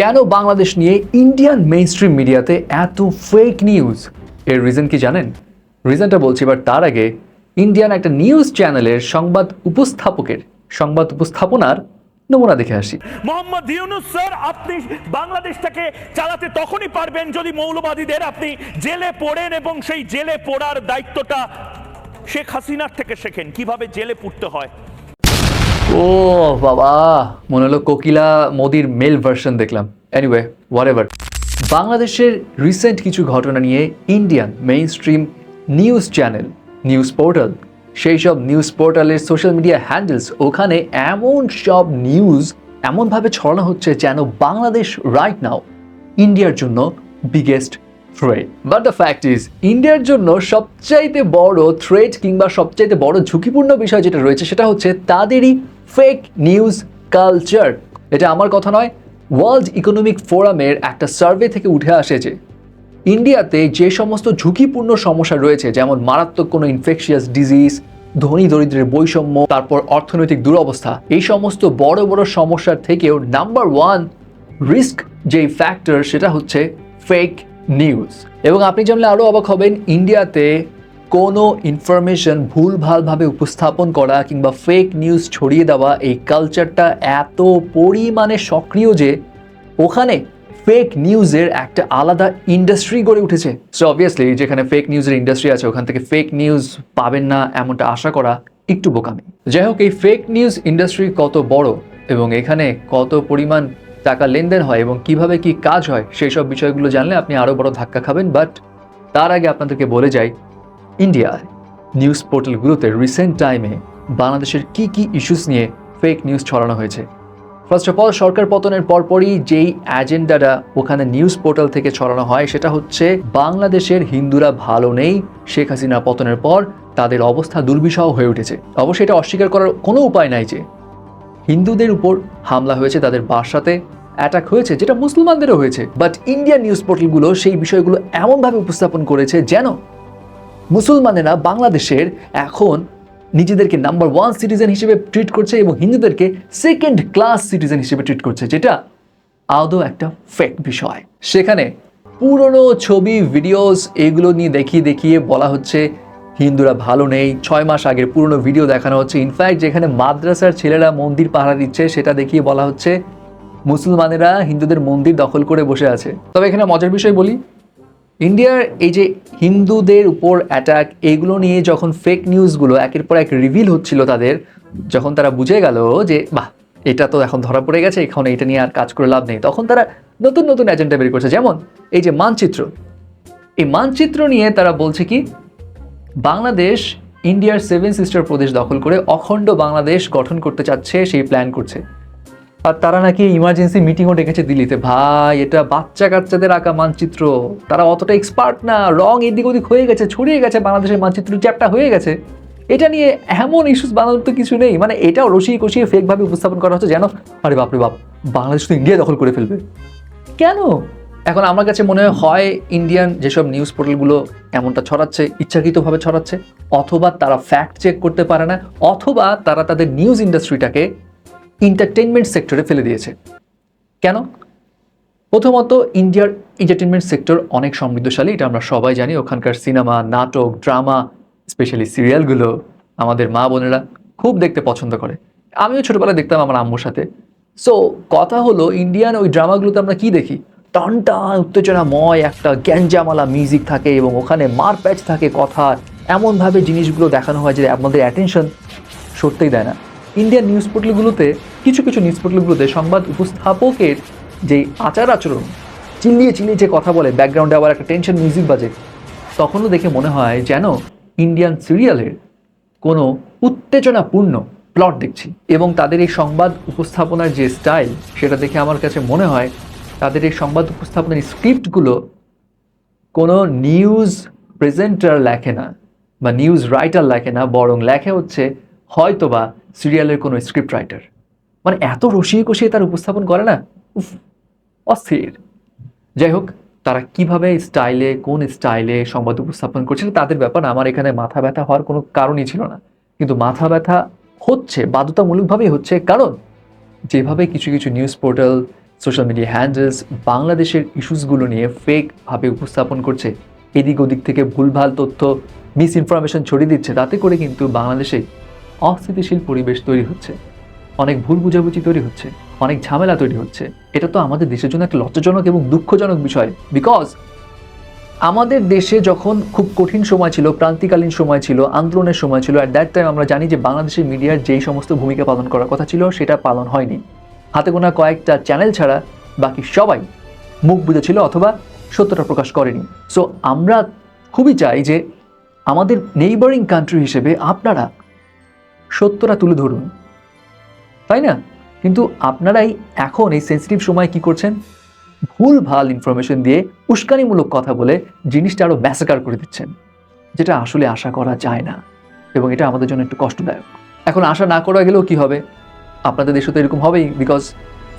কেন বাংলাদেশ নিয়ে Indian main stream মিডিয়াতে এত ফেক নিউজ এর রিজন কি জানেন? রিজনটা বলছি বাট তার আগে ইন্ডিয়ান একটা নিউজ চ্যানেলের সংবাদ উপস্থাপকের সংবাদ উপস্থাপনার নমুনা দেখে আসি। মোহাম্মদ ইউনুস স্যার, আপনি বাংলাদেশটাকে চালাতে তখনই পারবেন যদি মৌলবাদীদের আপনি জেলে পড়েন এবং সেই জেলে পড়ার দায়িত্বটা শেখ হাসিনার থেকে শেখেন। কীভাবে জেলে পুড়তে হয়? ও, বাবা। মনে হলো কোকিলা মোদির মেল ভার্সন দেখলাম। এনিওয়ে হোয়াট এভার বাংলাদেশের রিসেন্ট কিছু ঘটনা নিয়ে Indian mainstream news channel news portal সেই সব নিউজ পোর্টালের সোশ্যাল মিডিয়া হ্যান্ডেলস ওখানে এমন সব নিউজ এমনভাবে ছড়ানো হচ্ছে যেন বাংলাদেশ রাইট নাও ইন্ডিয়ার জন্য biggest threat but the fact is ইন্ডিয়ার জন্য সবচাইতে বড় থ্রেট কিংবা সবচাইতে বড় ঝুঁকিপূর্ণ বিষয় যেটা রয়েছে সেটা হচ্ছে তাদেরই ফেক নিউজ কালচার এটা আমার কথা নয় ওয়ার্ল্ড ইকোনমিক ফোরামের একটা সার্ভে থেকে উঠে আসে যে ইন্ডিয়াতে যে সমস্ত ঝুঁকিপূর্ণ সমস্যা রয়েছে, যেমন মারাত্মক কোনো ইনফেকশিয়াস ডিজিজ ধনী দরিদ্রের বৈষম্য, তারপর অর্থনৈতিক দুরবস্থা, এই সমস্ত বড় বড় সমস্যার থেকেও নাম্বার ওয়ান রিস্ক যেই ফ্যাক্টর সেটা হচ্ছে ফেক নিউজ এবং আপনি জানলে আরও অবাক হবেন ইন্ডিয়াতে কোনো ইনফরমেশন ভুলভালভাবে উপস্থাপন করা কিংবা ফেক নিউজ ছড়িয়ে দেওয়া এই কালচারটা এত পরিমাণে সক্রিয় যে ওখানে ফেক নিউজের একটা আলাদা ইন্ডাস্ট্রি গড়ে উঠেছে। সো অবভিয়াসলি যেখানে ফেক নিউজের ইন্ডাস্ট্রি আছে, ওখান থেকে ফেক নিউজ পাবেন না এমনটা আশা করা একটু বোকামি। যাই হোক, এই ফেক নিউজ ইন্ডাস্ট্রি কত বড় এবং এখানে কত পরিমাণ টাকা লেনদেন হয় এবং কীভাবে কি কাজ হয়, সেই সব বিষয়গুলো জানলে আপনি আরও বড় ধাক্কা খাবেন। বাট তার আগে আপনাদেরকে বলে যাই ইন্ডিয়ার নিউজ পোর্টালগুলোতে রিসেন্ট টাইমে বাংলাদেশের কি কি ইস্যুস নিয়ে ফেক নিউজ ছড়ানো হয়েছে। ফার্স্ট অফ অল সরকার পতনের পরপরই যেই অ্যাজেন্ডাটা ওখানে নিউজ পোর্টাল থেকে ছড়ানো হয়, সেটা হচ্ছে বাংলাদেশের হিন্দুরা ভালো নেই, শেখ হাসিনা পতনের পর তাদের অবস্থা দুর্বিষহ হয়ে উঠেছে। অবশ্যই এটা অস্বীকার করার কোনো উপায় নাই যে হিন্দুদের উপর হামলা হয়েছে তাদের বাসাতে অ্যাটাক হয়েছে, যেটা মুসলমানদেরও হয়েছে। বাট ইন্ডিয়ান নিউজ পোর্টালগুলো সেই বিষয়গুলো এমনভাবে উপস্থাপন করেছে যেন মুসলমানেরা বাংলাদেশের এখন নিজেদেরকে নাম্বার ওয়ান সিটিজেন হিসেবে ট্রিট করছে এবং হিন্দুদেরকে সেকেন্ড ক্লাস সিটিজেন হিসেবে ট্রিট করছে, যেটা আদৌ একটা ফেক বিষয়। সেখানে পুরনো ছবি ভিডিওস এগুলো নিয়ে দেখিয়ে দেখিয়ে বলা হচ্ছে, হিন্দুরা ভালো নেই। ছয় মাস আগের পুরনো ভিডিও দেখানো হচ্ছে। ইনফ্যাক্ট যেখানে মাদ্রাসার ছেলেরা মন্দির পাহারা দিচ্ছে, সেটা দেখিয়ে বলা হচ্ছে, মুসলমানেরা হিন্দুদের মন্দির দখল করে বসে আছে। তবে এখানে মজার বিষয় বলি ইন্ডিয়ার এই যে হিন্দুদের উপর অ্যাটাক এইগুলো নিয়ে যখন ফেক নিউজগুলো একের পর এক রিভিল হচ্ছিল তাদের, যখন তারা বুঝে গেল যে, বাহ, এটা তো এখন ধরা পড়ে গেছে, এখন এটা নিয়ে আর কাজ করে লাভ নেই। তখন তারা নতুন নতুন এজেন্ডা বের করছে। যেমন এই যে মানচিত্র। এই মানচিত্র নিয়ে তারা বলছে কি, বাংলাদেশ, ইন্ডিয়ার সেভেন সিস্টার প্রদেশ দখল করে অখণ্ড বাংলাদেশ গঠন করতে চাচ্ছে, সেই প্ল্যান করছে। আর তারা নাকি ইমার্জেন্সি মিটিংও ডেকেছে দিল্লিতে। ভাই, এটা বাচ্চা কাচ্চাদের আঁকা মানচিত্র। তারা অতটা এক্সপার্ট না। রং এদিক ওদিক হয়ে গেছে, ছড়িয়ে গেছে, বাংলাদেশের মানচিত্র চ্যাপটা হয়ে গেছে। এটা নিয়ে এমন ইস্যুস বানানোর তো কিছু নেই। মানে এটাও রসিয়ে কষিয়ে ফেকভাবে উপস্থাপন করা হচ্ছে যেন, আরে বাপরে বাপ, বাংলাদেশ তো ইন্ডিয়া দখল করে ফেলবে। কেন? এখন আমার কাছে মনে হয় ইন্ডিয়ান যেসব নিউজ পোর্টালগুলো এমনটা ছড়াচ্ছে, ইচ্ছাকৃতভাবে ছড়াচ্ছে, অথবা তারা ফ্যাক্ট চেক করতে পারে না, অথবা তারা তাদের নিউজ ইন্ডাস্ট্রিটাকে এন্টারটেনমেন্ট সেক্টরে ফেলে দিয়েছে। কেন? প্রথমত, ইন্ডিয়ার এন্টারটেনমেন্ট সেক্টর অনেক সমৃদ্ধশালী, এটা আমরা সবাই জানি। ওখানকার সিনেমা নাটক ড্রামা স্পেশালি সিরিয়ালগুলো আমাদের মা বোনেরা খুব দেখতে পছন্দ করে। আমিও ছোটোবেলায় দেখতাম আমার আম্মুর সাথে। সো কথা হলো ইন্ডিয়ান ওই ড্রামাগুলোতে আমরা কি দেখি? টানটান, উত্তেজনাময় একটা গ্যাঞ্জামালা মিউজিক থাকে এবং ওখানে মার প্যাচ থাকে কথা। এমনভাবে জিনিসগুলো দেখানো হয় যে আমাদের অ্যাটেনশন সরতেই দেয় না। ইন্ডিয়ান নিউজ পোর্টালগুলোতে, কিছু কিছু নিউজ পোর্টালগুলোতে সংবাদ উপস্থাপকের যে আচার আচরণ, চিল্লিয়ে চিল্লিয়ে যে কথা বলে, ব্যাকগ্রাউন্ডে আবার একটা টেনশন মিউজিক বাজে, তখনও দেখে মনে হয় যেন ইন্ডিয়ান সিরিয়ালের কোনো উত্তেজনাপূর্ণ প্লট দেখছি। এবং তাদের এই সংবাদ উপস্থাপনার যে স্টাইল, সেটা দেখে আমার কাছে মনে হয় তাদের এই সংবাদ উপস্থাপনার স্ক্রিপ্টগুলো কোনো নিউজ প্রেজেন্টার লেখে না, বা নিউজ রাইটার লেখে না, বরং লেখে হচ্ছে হয়তোবা সিরিয়ালের কোনো স্ক্রিপ্ট রাইটার মানে এত রসিয়ে কষিয়ে তার উপস্থাপন করে না? উফ, অস্থির। যাই হোক, তারা কীভাবে স্টাইলে কোন স্টাইলে সংবাদ উপস্থাপন করছে তাদের ব্যাপার আমার এখানে মাথা ব্যথা হওয়ার কোনো কারণই ছিল না। কিন্তু মাথা ব্যথা হচ্ছে, বাধ্যতামূলকভাবেই হচ্ছে, কারণ যেভাবে কিছু কিছু news portal social media handles বাংলাদেশের ইস্যুসগুলো নিয়ে ফেকভাবে উপস্থাপন করছে এদিক ওদিক থেকে ভুলভাল তথ্য মিস ইনফরমেশন ছড়িয়ে দিচ্ছে, তাতে করে কিন্তু বাংলাদেশে অস্থিতিশীল পরিবেশ তৈরি হচ্ছে। অনেক ভুল বুঝাবুঝি তৈরি হচ্ছে। অনেক ঝামেলা তৈরি হচ্ছে। এটা তো আমাদের দেশের জন্য একটা লজ্জাজনক এবং দুঃখজনক বিষয়। বিকজ আমাদের দেশে যখন খুব কঠিন সময় ছিল প্রান্তিকালীন সময় ছিল, আন্দোলনের সময় ছিল অ্যাট দ্যাট টাইম আমরা জানি যে বাংলাদেশের মিডিয়ার যেই সমস্ত ভূমিকা পালন করার কথা ছিল, সেটা পালন হয়নি। হাতে গোনা কয়েকটা চ্যানেল ছাড়া বাকি সবাই মুখ বুঝেছিল অথবা সত্যটা প্রকাশ করেনি। সো আমরা খুবই চাই যে আমাদের নেইবারিং কান্ট্রি হিসেবে আপনারা সত্যটা তুলে ধরুন। তাই না? কিন্তু আপনারাই এখন এই সেন্সিটিভ সময় কি করছেন? ভুল ভালো ইনফরমেশন দিয়ে উস্কানিমূলক কথা বলে জিনিসটা আরও ম্যাসাকার করে দিচ্ছেন, যেটা আসলে আশা করা যায় না। এবং এটা আমাদের জন্য একটু কষ্টদায়ক। এখন আশা না করা গেলেও কি হবে? আপনাদের দেশে তো এরকম হবেই বিকজ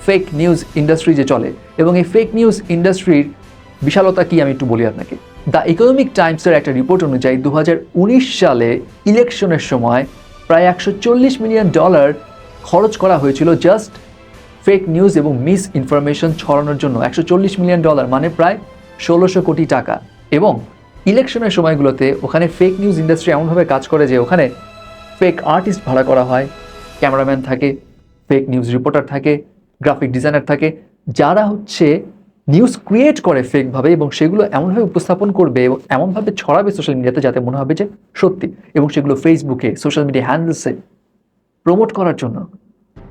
ফেক নিউজ ইন্ডাস্ট্রি যে চলে, এবং এই ফেক নিউজ ইন্ডাস্ট্রির বিশালতা কি আমি একটু বলি আপনাকে? দ্য ইকোনমিক টাইমসের একটা রিপোর্ট অনুযায়ী দু হাজার উনিশ সালে ইলেকশনের সময় প্রায় একশো চল্লিশ মিলিয়ন ডলার খরচ করা হয়েছিল জাস্ট ফেক নিউজ এবং মিস ইনফরমেশন ছড়ানোর জন্য। একশো চল্লিশ মিলিয়ন ডলার মানে প্রায় ষোলোশো কোটি টাকা। এবং ইলেকশনের সময়গুলোতে ওখানে ফেক নিউজ ইন্ডাস্ট্রি এমনভাবে কাজ করে যে ওখানে ফেক আর্টিস্ট ভাড়া করা হয় ক্যামেরাম্যান থাকে ফেক নিউজ রিপোর্টার থাকে গ্রাফিক ডিজাইনার থাকে, যারা হচ্ছে নিউজ ক্রিয়েট করে ফেকভাবে এবং সেগুলো এমনভাবে উপস্থাপন করবে এবং এমনভাবে ছড়াবে সোশ্যাল মিডিয়াতে যাতে মনে হবে যে সত্যি এবং সেগুলো ফেসবুকে সোশ্যাল মিডিয়া হ্যান্ডেলসে প্রমোট করার জন্য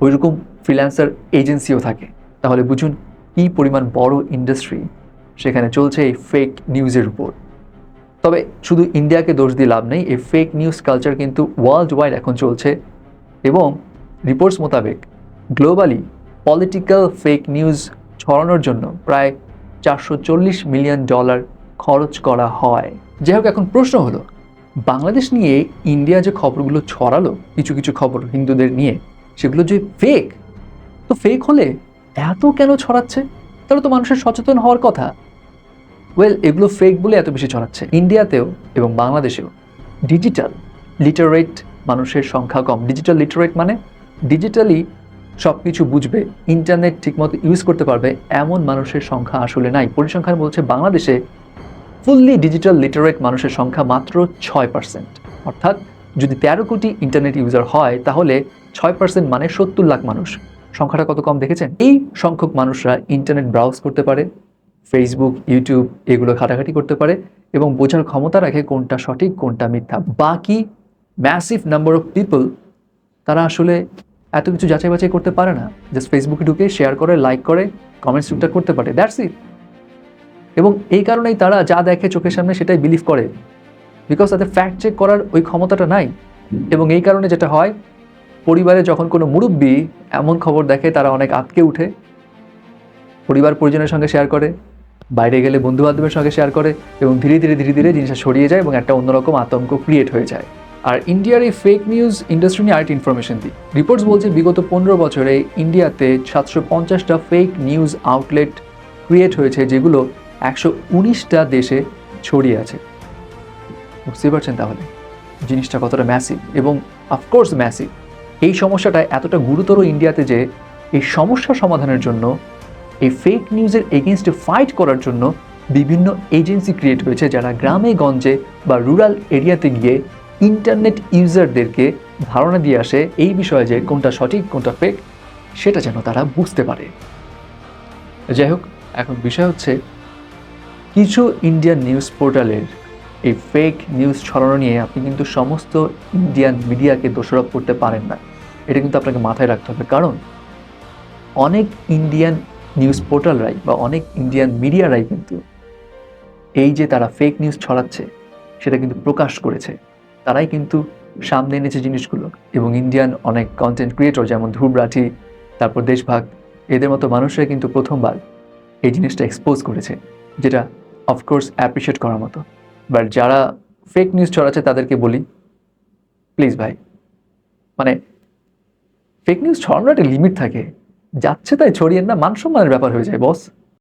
ওইরকম ফ্রিল্যান্সার এজেন্সিও থাকে। তাহলে বুঝুন কি পরিমাণ বড় ইন্ডাস্ট্রি সেখানে চলছে এই ফেক নিউজের উপর। তবে শুধু ইন্ডিয়াকে দোষ দিয়ে লাভ নেই, এই ফেক নিউজ কালচার কিন্তু ওয়ার্ল্ড ওয়াইড এখন চলছে এবং রিপোর্টস মোতাবেক গ্লোবালি পলিটিক্যাল ফেক নিউজ ছড়ানোর জন্য প্রায় চারশো চল্লিশ মিলিয়ন ডলার খরচ করা হয়। যাই হোক, এখন প্রশ্ন হলো, বাংলাদেশ নিয়ে ইন্ডিয়া যে খবরগুলো ছড়ালো, কিছু কিছু খবর হিন্দুদের নিয়ে, সেগুলো যে ফেক তো ফেক হলে এত কেন ছড়াচ্ছে? তাহলে তো মানুষের সচেতন হওয়ার কথা। ওয়েল এগুলো ফেক বলে এত বেশি ছড়াচ্ছে। ইন্ডিয়াতেও এবং বাংলাদেশেও ডিজিটাল লিটারেট মানুষের সংখ্যা কম। ডিজিটাল লিটারেট মানে ডিজিটালি সব কিছু বুঝবে ইন্টারনেট ঠিকমতো ইউজ করতে পারবে, এমন মানুষের সংখ্যা আসলে নাই। পরিসংখ্যান বলছে বাংলাদেশে ফুললি ডিজিটাল লিটারেট মানুষের সংখ্যা মাত্র ছয় পার্সেন্ট অর্থাৎ যদি তেরো কোটি ইন্টারনেট ইউজার হয়, তাহলে ছয় পার্সেন্ট মানে সত্তর লাখ মানুষ। সংখ্যাটা কত কম দেখেছেন? এই সংখ্যক মানুষরা ইন্টারনেট ব্রাউজ করতে পারে ফেসবুক ইউটিউব এগুলো ঘাটাঘাটি করতে পারে এবং বোঝার ক্ষমতা রাখে কোনটা সঠিক, কোনটা মিথ্যা। বাকি ম্যাসিভ নাম্বার অফ পিপল তারা আসলে এত কিছু যাচাই বাছাই করতে পারে না। জাস্ট ফেসবুকে ঢুকে শেয়ার করে লাইক করে কমেন্টস টুকটাক করতে পারে। দ্যাটস ইট এবং এই কারণেই তারা যা দেখে চোখের সামনে সেটাই বিলিভ করে। বিকজ তাদের ফ্যাক্ট চেক করার ওই ক্ষমতাটা নাই। এবং এই কারণে যেটা হয়, পরিবারে যখন কোনো মুরব্বী এমন খবর দেখে, তারা অনেক আটকে উঠে। পরিবার পরিজনের সঙ্গে শেয়ার করে, বাইরে গেলে বন্ধু বান্ধবের সঙ্গে শেয়ার করে, এবং ধীরে ধীরে ধীরে ধীরে জিনিসটা ছড়িয়ে যায় এবং একটা অন্যরকম আতঙ্ক ক্রিয়েট হয়ে যায়। আর ইন্ডিয়ার এই ফেক নিউজ ইন্ডাস্ট্রি নিয়ে আরেকটি ইনফরমেশন দিই। রিপোর্টস বলছে বিগত পনেরো বছরে ইন্ডিয়াতে সাতশো পঞ্চাশটা ফেক নিউজ আউটলেট ক্রিয়েট হয়েছে, যেগুলো একশো উনিশটা দেশে ছড়িয়ে আছে। বুঝতেই পারছেন তাহলে জিনিসটা কতটা ম্যাসিভ এবং অফকোর্স ম্যাসিভ এই সমস্যাটা এতটা গুরুতর ইন্ডিয়াতে যে এই সমস্যা সমাধানের জন্য, এই ফেক নিউজের এগেনস্টে ফাইট করার জন্য বিভিন্ন এজেন্সি ক্রিয়েট হয়েছে, যারা গ্রামে, গঞ্জে বা রুরাল এরিয়াতে গিয়ে ইন্টারনেট ইউজারদেরকে ধারণা দিয়ে আসে এই বিষয়ে যে কোনটা সঠিক, কোনটা ফেক সেটা যেন তারা বুঝতে পারে। যাই হোক, এখন বিষয় হচ্ছে, কিছু ইন্ডিয়ান নিউজ পোর্টালের এই ফেক নিউজ ছড়ানো নিয়ে আপনি কিন্তু সমস্ত ইন্ডিয়ান মিডিয়াকে দোষারোপ করতে পারেন না। এটা কিন্তু আপনাকে মাথায় রাখতে হবে। কারণ, অনেক ইন্ডিয়ান নিউজ পোর্টালরাই বা অনেক ইন্ডিয়ান মিডিয়ারাই কিন্তু এই যে তারা ফেক নিউজ ছড়াচ্ছে, সেটা কিন্তু প্রকাশ করেছে। তারাই কিন্তু সামনে এনেছে জিনিসগুলো। এবং ইন্ডিয়ান অনেক কন্টেন্ট ক্রিয়েটর যেমন ধ্রুব রাঠি তারপর দেশভাগ এদের মতো মানুষরা কিন্তু প্রথমবার এই জিনিসটা এক্সপোজ করেছে, যেটা অফকোর্স অ্যাপ্রিসিয়েট করার মতো। বাট যারা ফেক নিউজ ছড়াচ্ছে তাদেরকে বলি প্লিজ ভাই মানে ফেক নিউজ ছড়ানোর একটা লিমিট থাকে। যাচ্ছে তাই ছড়িয়ে না, মান সম্মানের ব্যাপার হয়ে যায় বস